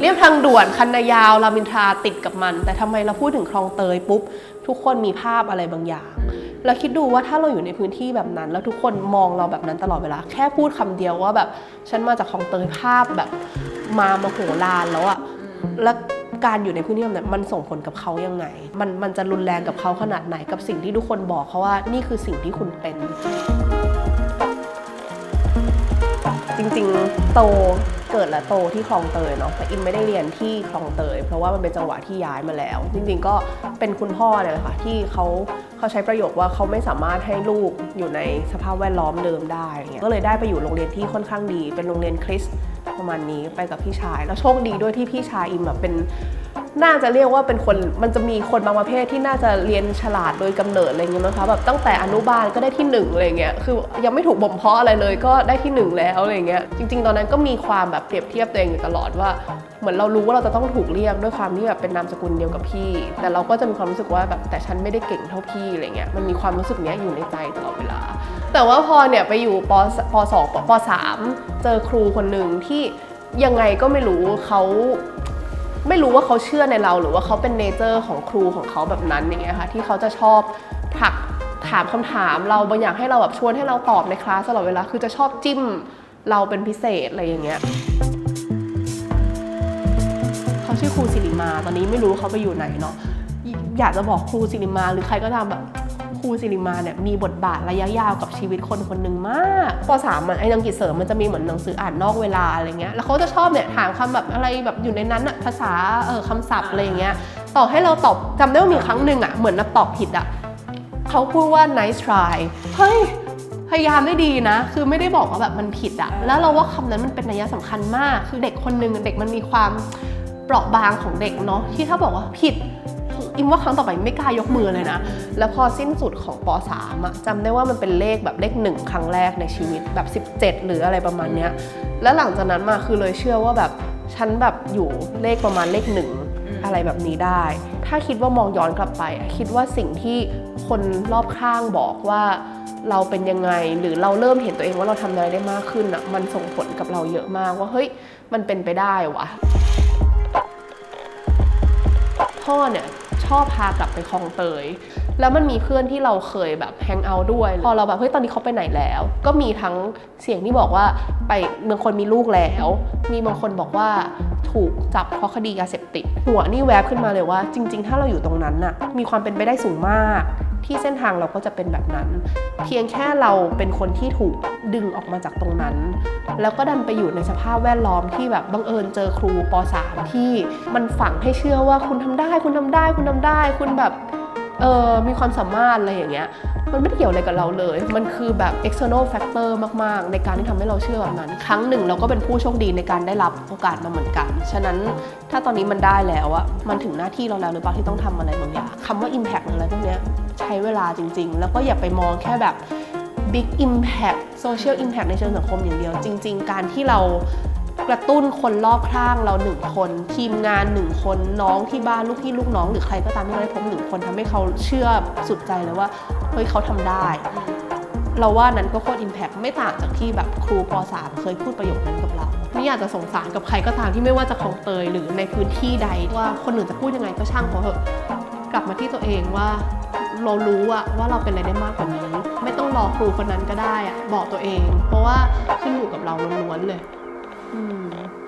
เรียบทางด่วนคันนายาวรามอินทราติดกับมัน แต่ทำไมเราพูดถึงคลองเตยปุ๊บ ทุกคนมีภาพอะไรบางอย่างแล้วคิดดูว่าถ้าเราอยู่ในพื้นที่แบบนั้น แล้วทุกคนมองเราแบบนั้นตลอดเวลา แค่พูดคำเดียวว่าแบบฉันมาจากคลองเตยภาพแบบมามาโหฬารแล้วอะแล้วการอยู่ในพื้นที่แบบนั้นมันส่งผลกับเขายังไง มันมันจะรุนแรงกับเขาขนาดไหนกับสิ่งที่ทุกคนบอกเขาว่านี่คือสิ่งที่คุณเป็น จริงๆ โต เกิดและโตที่คลองเตยเนาะแต่อินไม่ได้เรียนที่คลองเตย เพราะว่ามันเป็นจังหวะที่ย้ายมาแล้ว จริงๆก็เป็นคุณพ่อเนี่ยแหละค่ะที่เขาเขาใช้ประโยคว่าเขาไม่สามารถให้ลูกอยู่ในสภาพแวดล้อมเดิมได้เงี้ยก็เลยได้ไปอยู่โรงเรียนที่ค่อนข้างดี เป็นโรงเรียนคริสประมาณนี้ไปกับพี่ชาย แล้วโชคดีด้วยที่พี่ชายอิมแบบเป็น น่าจะเรียกว่าเป็นคนมันจะมีคนบางประเภทที่น่าจะเรียนฉลาดโดยกำเนิดอะไรเงี้ยนะคะแบบตั้งแต่อนุบาลก็ได้ที่หนึ่งอะไรเงี้ยคือยังไม่ถูกบ่มเพาะอะไรเลยก็ได้ที่หนึ่งแล้วอะไรเงี้ยจริง ๆ ตอนนั้นก็มีความแบบเปรียบเทียบตัวเองอยู่ตลอดว่าเหมือนเรารู้ว่าเราจะต้องถูกเรียกด้วยความที่แบบเป็นนามสกุลเดียวกับพี่ แต่เราก็จะมีความรู้สึกว่าแบบแต่ฉันไม่ได้เก่งเท่าพี่อะไรเงี้ยมันมีความรู้สึกเนี้ยอยู่ในใจตลอดเวลา แต่ว่าพอเนี่ยไปอยู่ปปสองปสามเจอครูคนหนึ่งที่ยังไงก็ไม่รู้เขา ไม่รู้ว่าเขาเชื่อในเรา หรือว่าเขาเป็นเนเจอร์ของครูของเขาแบบนั้นอย่างเงี้ยค่ะที่เขาจะชอบถักถามคำถามเราบางอย่างให้เราแบบชวนให้เราตอบในคลาสตลอดเวลาคือจะชอบจิ้มเราเป็นพิเศษอะไรอย่างเงี้ยเขาชื่อครูสิริมา ตอนนี้ไม่รู้เขาไปอยู่ไหนเนาะอยอยากจะบอกครูสิริมาหรือใครก็ตามแบบ ครูสิริมาเนี่ยมีบทบาทระยะยาวกับชีวิตคนคนหนึ่งมากปสามอะไอ้อังกฤษเสริมมันจะมีเหมือนหนังสืออ่านนอกเวลาอะไรเงี้ยแล้วเขาจะชอบเนี่ยถามคำแบบอะไรแบบอยู่ในนั้นอะภาษาเออคำศัพท์อะไรเงี้ยต่อให้เราตอบจำได้ว่ามีครั้งหนึ่งอะเหมือนเราตอบผิดอะเขาพูดว่า nice try เฮ้ยพยายามได้ดีนะ คือไม่ได้บอกว่าแบบมันผิดอะแล้วเราว่าคำนั้นมันเป็นนัยสำคัญมาก คือเด็กคนหนึ่งเด็กมันมีความเปราะบางของเด็กเนาะที่ถ้าบอกว่าผิด อิมว่าครั้งต่อไปไม่กล้ายกมือเลยนะ แล้วพอสิ้นสุดของป .3 อะจำได้ว่ามันเป็นเลขแบบเลขหนึ่งครั้งแรกในชีวิตแบบ 17 หรืออะไรประมาณเนี้ย แล้วหลังจากนั้นมาคือเลยเชื่อว่าแบบฉันแบบอยู่เลขประมาณเลขหนึ่งอะไรแบบนี้ได้ ถ้าคิดว่ามองย้อนกลับไปอะคิดว่าสิ่งที่คนรอบข้างบอกว่าเราเป็นยังไงหรือเราเริ่มเห็นตัวเองว่าเราทำอะไรได้มากขึ้นอะมันส่งผลกับเราเยอะมากว่าเฮ้ยมันเป็นไปได้วะพ่อเนี่ย ชอบพากลับไปคลองเตย แล้วมันมีเพื่อนที่เราเคยแบบแฮงเอาท์ด้วย พอเราแบบเฮ้ยตอนนี้เขาไปไหนแล้ว ก็มีทั้งเสียงที่บอกว่าไปบางคนมีลูกแล้ว มีบางคนบอกว่าถูกจับเพราะคดียาเสพติด หัวนี่แวบขึ้นมาเลยว่า จริง ๆ ถ้าเราอยู่ตรงนั้นน่ะมีความเป็นไปได้สูงมาก ที่เส้นทางเราก็จะเป็นแบบนั้น เพียงแค่เราเป็นคนที่ถูกดึงออกมาจากตรงนั้น แล้วก็ดันไปอยู่ในสภาพแวดล้อมที่แบบบังเอิญเจอครูป .3 ที่มันฝังให้เชื่อว่าคุณทำได้ คุณทำได้ คุณทำได้ คุณแบบเออมีความสามารถอะไรอย่างเงี้ย มันไม่เกี่ยวอะไรกับเราเลย มันคือแบบ external factor มาก ๆ ในการที่ทำให้เราเชื่อแบบนั้น ครั้งหนึ่งเราก็เป็นผู้โชคดีในการได้รับโอกาสมาเหมือนกัน ฉะนั้นถ้าตอนนี้มันได้แล้วอะมันถึงหน้าที่เราแล้วหรือเปล่าที่ต้องทำอะไรบางอย่างคำว่า impact ออะไรพวกเนี้ยใช้เวลาจริง ๆ แล้วก็อย่าไปมองแค่แบบ big impact social impact ในเชิงสังคมอย่างเดียว จริง ๆ การที่เรา กระตุ้นคนรอบข้างเราหนึ่งคน ทีมงานหนึ่งคนน้องที่บ้านลูกพี่ลูกน้อง หรือใครก็ตามที่เราได้พบหนึ่งคนทำให้เขาเชื่อสุดใจเลยว่าเฮ้ยเขาทำได้ เราว่านั้นก็โคตรอิมแพกไม่ต่างจากที่แบบครูป .3 เคยพูดประโยคนั้นกับเรานี่อยากจะสงสารกับใครก็ตามที่ไม่ว่าจะคลองเตยหรือในพื้นที่ใดว่าคนอื่นจะพูดยังไงก็ช่างเขาเถอะกลับมาที่ตัวเองว่าเรารู้อะว่าเราเป็นอะไรได้มากกว่านี้ ไม่ต้องรอครูคนนั้นก็ได้อะบอกตัวเอง เพราะว่าขึ้นอยู่กับเราล้วนๆเลย 嗯。